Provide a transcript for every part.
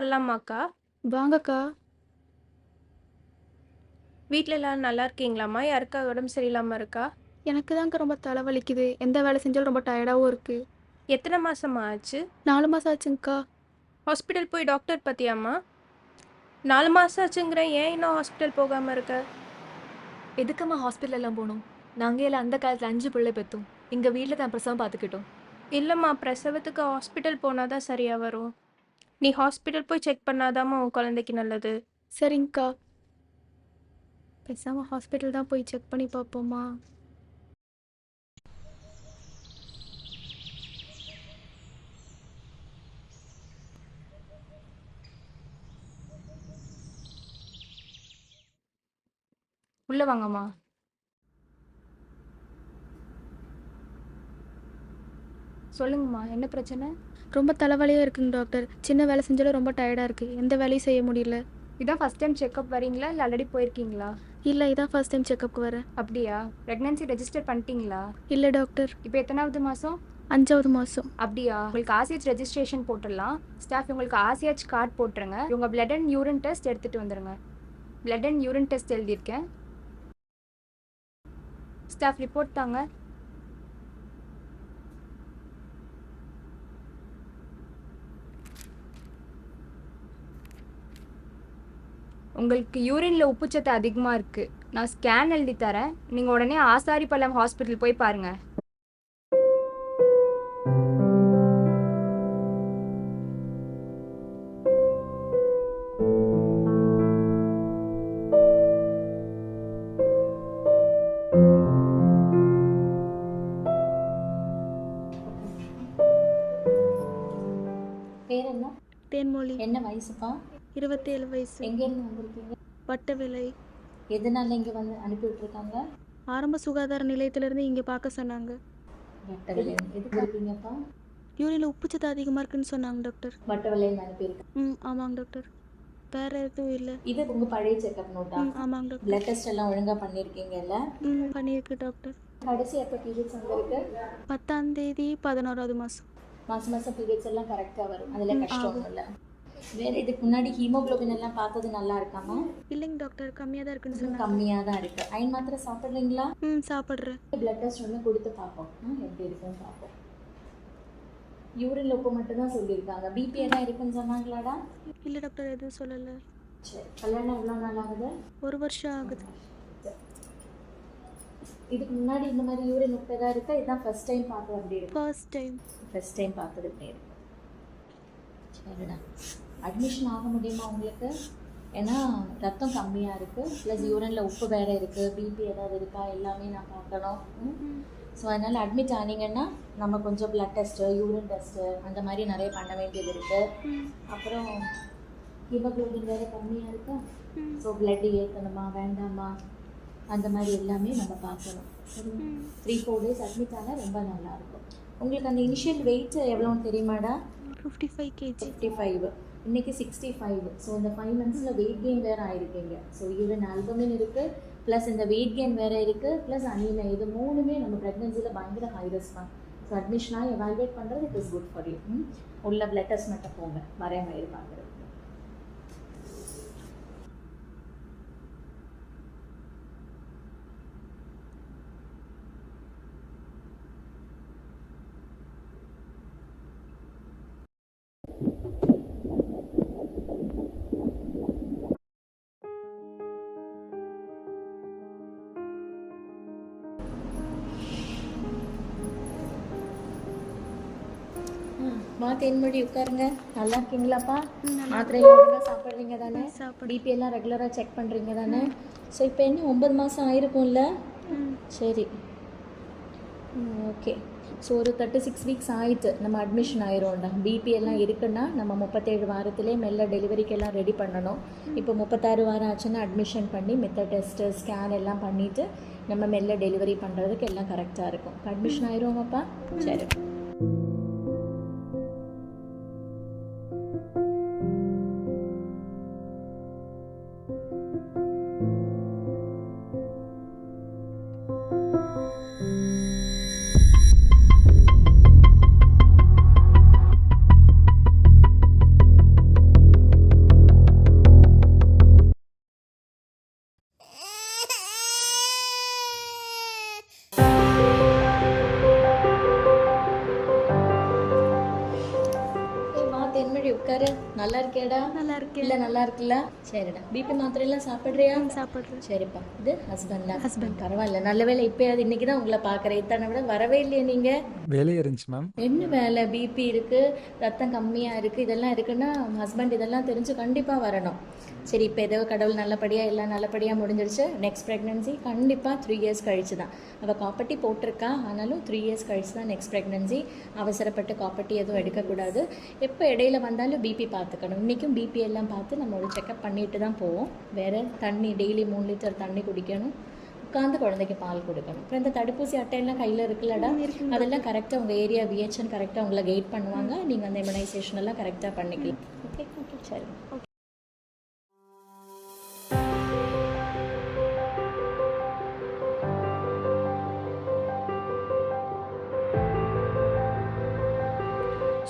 வரலாமாக்கா? வாங்கக்கா. வீட்டில் எல்லாரும் நல்லா இருக்கீங்களாம்மா? யாருக்கா உடம்பு சரியில்லாமல் இருக்கா? எனக்கு தாங்க ரொம்ப தலைவலிக்குது. எந்த வேலை செஞ்சாலும் ரொம்ப டயர்டாகவும் இருக்குது எத்தனை மாசமா ஆச்சு? நாலு மாதம் ஆச்சுங்கக்கா ஹாஸ்பிட்டல் போய் டாக்டர் பார்த்தியாம்மா நாலு மாதம் ஆச்சுங்கிறேன் ஏன் இன்னும் ஹாஸ்பிட்டல் போகாமல் இருக்க? எதுக்கம்மா ஹாஸ்பிட்டல் எல்லாம் போகணும்? நாங்கள் எல்லாம் அந்த காலத்தில் அஞ்சு பிள்ளை பெற்றோம் எங்கள் வீட்டில் தான் பிரசவம் பார்த்துக்கிட்டோம். இல்லைம்மா பிரசவத்துக்கு ஹாஸ்பிட்டல் போனால் தான் சரியாக வரும். நீ ஹாஸ்பிட்டல் போய் செக் பண்ணாதாம்மா உன் குழந்தைக்கு நல்லது. சரிங்கக்கா பேசாமல் ஹாஸ்பிட்டல் தான் போய் செக் பண்ணி பார்ப்போமா உள்ளே வாங்கம்மா. சொல்லுங்கம்மா என்ன பிரச்சனை? ரொம்ப தலைவலியாக இருக்குங்க டாக்டர். சின்ன வேலை செஞ்சாலும் ரொம்ப டயர்டாக இருக்குது எந்த வேலையும் செய்ய முடியல. இதான் ஃபஸ்ட் டைம் செக்அப் வரீங்களா இல்லை ஆல்ரெடி போயிருக்கீங்களா? இல்லை இதான் ஃபர்ஸ்ட் டைம் செக்கப்புக்கு வரேன். அப்படியா? ப்ரெக்னன்சி ரெஜிஸ்டர் பண்ணிட்டீங்களா? இல்லை டாக்டர். இப்போ எத்தனாவது மாதம் அஞ்சாவது மாதம் அப்படியா? உங்களுக்கு ஆசிஹெச் ரெஜிஸ்ட்ரேஷன் போட்டுடலாம். ஸ்டாஃப் உங்களுக்கு ஆசிஹெச் கார்டு போட்டுருங்க. இவங்க பிளட் அண்ட் யூரின் டெஸ்ட் எடுத்துகிட்டு வந்துடுங்க பிளட் அண்ட் யூரின் டெஸ்ட் எழுதியிருக்கேன். ஸ்டாஃப் ரிப்போர்ட் தாங்க. உங்களுக்கு யூரின்ல உப்புச்சத்து அதிகமாக இருக்குது நான் ஸ்கேன் எழுதி தரேன். நீங்கள் உடனே ஆசாரிப்பள்ளம் ஹாஸ்பிட்டல் போய் பாருங்கள் பேர் என்ன? தேன்மொழி. என்ன வயசுப்பா? இருபத்தேழு வயசு. எங்கேருந்து வந்திருக்கீங்க? வட்ட விலை எதனால இங்கே வந்து அனுப்பி விட்ருக்காங்க ஆரம்ப சுகாதார நிலையத்திலேருந்து இங்கே பார்க்க சொன்னாங்க. வட்டவிலையில எதுக்கு? இருக்கீங்கப்பா யூரினில் உப்புச்சத்து அதிகமாக இருக்குன்னு சொன்னாங்க டாக்டர். வட்டவிலையில் அனுப்பியிருக்கேன் ம் ஆமாங்க டாக்டர். வேறு எதுவும் இல்லை. இது உங்கள் பழைய செக்கப் நோட்டா ஆமாங்க டாக்டர். பிளட் டெஸ்ட் எல்லாம் ஒழுங்காக பண்ணியிருக்கீங்கல்ல? ம் பண்ணியிருக்கு டாக்டர். கடைசி எப்போ பீரியட்ஸ் வந்திருக்கு பத்தாம் தேதி பதினோராவது மாதம் மாதம் மாதம் பீரியட்ஸ் எல்லாம் கரெக்டாக வரும். அதில் கஷ்டம் இல்லை. வேறு இதுக்கு முன்னாடி ஹீமோகுளோபின் எல்லாம் பார்த்தது நல்லா இருக்காமா? இல்லைங்க டாக்டர் கம்மியாக தான் இருக்குன்னு சொன்னாங்க. கம்மியாக தான் இருக்குது அயன் மாத்திரை சாப்பிட்றீங்களா? ம் சாப்பிட்றேன். பிளட் டெஸ்ட் ஒன்று கொடுத்து பார்ப்போம். எப்படி இருக்குன்னு பார்ப்போம். யூரின் உப்பு மட்டும் தான் சொல்லியிருக்காங்க பிபி எல்லாம் இருக்குன்னு சொன்னாங்களாடா? இல்லை டாக்டர் எதுவும் சொல்லலை. சரி கல்யாணம் எவ்வளோ நாள் ஆகுது? ஒரு வருஷம் ஆகுது. இதுக்கு முன்னாடி இந்த மாதிரி யூரின் உப்பு ஏதாவது இருக்கா? இதுதான் ஃபர்ஸ்ட் டைம் பார்த்தது அப்படி இருக்கு? ஃபர்ஸ்ட் டைம் ஃபர்ஸ்ட் டைம் பார்த்தது இப்படி இருக்கு. சரிடா. அட்மிஷன் ஆக முடியுமா உங்களுக்கு? ஏன்னா ரத்தம் கம்மியாக இருக்குது ப்ளஸ் யூரினில் உப்பு வேறு இருக்குது பிபி ஏதாவது இருக்கா? எல்லாமே நான் பார்க்கணும். ஸோ அதனால் அட்மிட் ஆனீங்கன்னா நம்ம கொஞ்சம் பிளட் டெஸ்ட்டு யூரின் டெஸ்ட்டு அந்த மாதிரி நிறைய பண்ண வேண்டியது இருக்குது அப்புறம் ஹீமோக்ளோபின் வேறு கம்மியாக இருக்கா? ஸோ பிளட் ஏற்றணுமா வேண்டாமா? அந்த மாதிரி எல்லாமே நம்ம பார்க்கணும். த்ரீ ஃபோர் டேஸ் அட்மிட் ஆனால் ரொம்ப நல்லாயிருக்கும் உங்களுக்கு அந்த இனிஷியல் வெயிட் எவ்வளோன்னு தெரியுமாடா? Fifty five KG fifty five இன்றைக்கி சிக்ஸ்டி ஃபைவ் ஸோ இந்த ஃபைவ் மந்த்ஸில் வெயிட் கெயின் வேறு ஆயிருக்கீங்க. ஸோ ஈவன் ஆல்பமின் இருக்குது ப்ளஸ் இந்த வெயிட் கெயின் வேறு இருக்குது ப்ளஸ் அனீமியா இது மூணுமே நம்ம ப்ரெக்னென்சியில் பயங்கர ஹை ரிஸ்க் தான். ஸோ அட்மிஷனாக எவால்வேட் பண்ணுறது it is good for you உள்ள லெட்டர்ஸ் மட்டும் போங்க. வரைய மாதிரி பார்க்குறது மா தேன்மொழி உட்காருங்க. நல்லா இருக்கீங்களாப்பா? மாத்திரை ஒழுங்காக சாப்பிட்றீங்க தானே? பிபி எல்லாம் ரெகுலராக செக் பண்ணுறீங்க தானே? ஸோ இப்போ என்ன ஒன்பது மாதம் ஆயிருக்கும்ல? சரி. ஓகே ஸோ ஒரு தேர்ட்டி சிக்ஸ் வீக்ஸ் ஆயிடுச்சு நம்ம அட்மிஷன் ஆயிரும்டா. பிபி எல்லாம் இருக்குன்னா நம்ம முப்பத்தேழு வாரத்திலே மெல்ல டெலிவரிக்கு எல்லாம் ரெடி பண்ணணும். இப்போ முப்பத்தாறு வாரம் ஆச்சுன்னா அட்மிஷன் பண்ணி மித்த டெஸ்ட்டு ஸ்கேன் எல்லாம் பண்ணிவிட்டு நம்ம மெல்ல டெலிவரி பண்ணுறதுக்கு எல்லாம் கரெக்டாக இருக்கும். அட்மிஷன் ஆயிருவோமாப்பா சரி. நல்லா இருக்கேடா நல்லா இருக்கேன் இல்லை நல்லா இருக்குல்ல சரிடா. பிபி மாத்திரை எல்லாம் சாப்பிட்றியா? சாப்பிட்றேன். சரிப்பா. இது ஹஸ்பண்டா? Husband. பரவாயில்ல. நல்ல வேலை இப்போயாவது இன்னைக்கு தான் உங்களை பார்க்குறேன் இத்தனை விட வரவே இல்லையே நீங்கள் வேலையே இருந்துச்சு மேம். என்ன வேலை? பிபி இருக்குது ரத்தம் கம்மியாக இருக்குது இதெல்லாம் இருக்குன்னா ஹஸ்பண்ட் இதெல்லாம் தெரிஞ்சு கண்டிப்பாக வரணும். சரி இப்போ ஏதோ கடவுள் நல்லபடியாக எல்லாம் நல்லபடியாக முடிஞ்சிருச்சு நெக்ஸ்ட் ப்ரெக்னென்சி கண்டிப்பாக த்ரீ இயர்ஸ் கழிச்சு தான். அவள் காப்பட்டி போட்டிருக்கா ஆனாலும் த்ரீ இயர்ஸ் கழிச்சு தான் நெக்ஸ்ட் ப்ரெக்னென்சி அவசரப்பட்டு காப்பட்டி எதுவும் எடுக்கக்கூடாது. எப்போ இடையில வந்தாலும் பிபி பார்த்துக்கணும். இன்றைக்கும் பிபி எல்லாம் பார்த்து நம்ம ஒரு செக்கப் பண்ணிட்டு தான் போவோம். வேறு தண்ணி டெய்லி மூணு லிட்டர் தண்ணி குடிக்கணும். உட்காந்து குழந்தைக்கு பால் கொடுக்கணும். அப்புறம் இந்த தடுப்பூசி அட்டையெல்லாம் கையில் இருக்குல்லடா. அதெல்லாம் கரெக்டாக உங்கள் ஏரியா விஹெச்என் கரெக்டாக உங்களை கைட் பண்ணுவாங்க. நீங்கள் அந்த இம்யூனைசேஷன் எல்லாம் கரெக்டாக பண்ணிக்கலாம். ஓகே ஓகே சரி.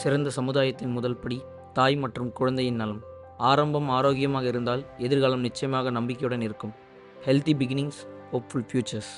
சிறந்த சமுதாயத்தின் முதல் படி தாய் மற்றும் குழந்தையின் நலம். ஆரம்பம் ஆரோக்கியமாக இருந்தால் எதிர்காலம் நிச்சயமாக நம்பிக்கையுடன் இருக்கும். Healthy beginnings hopeful features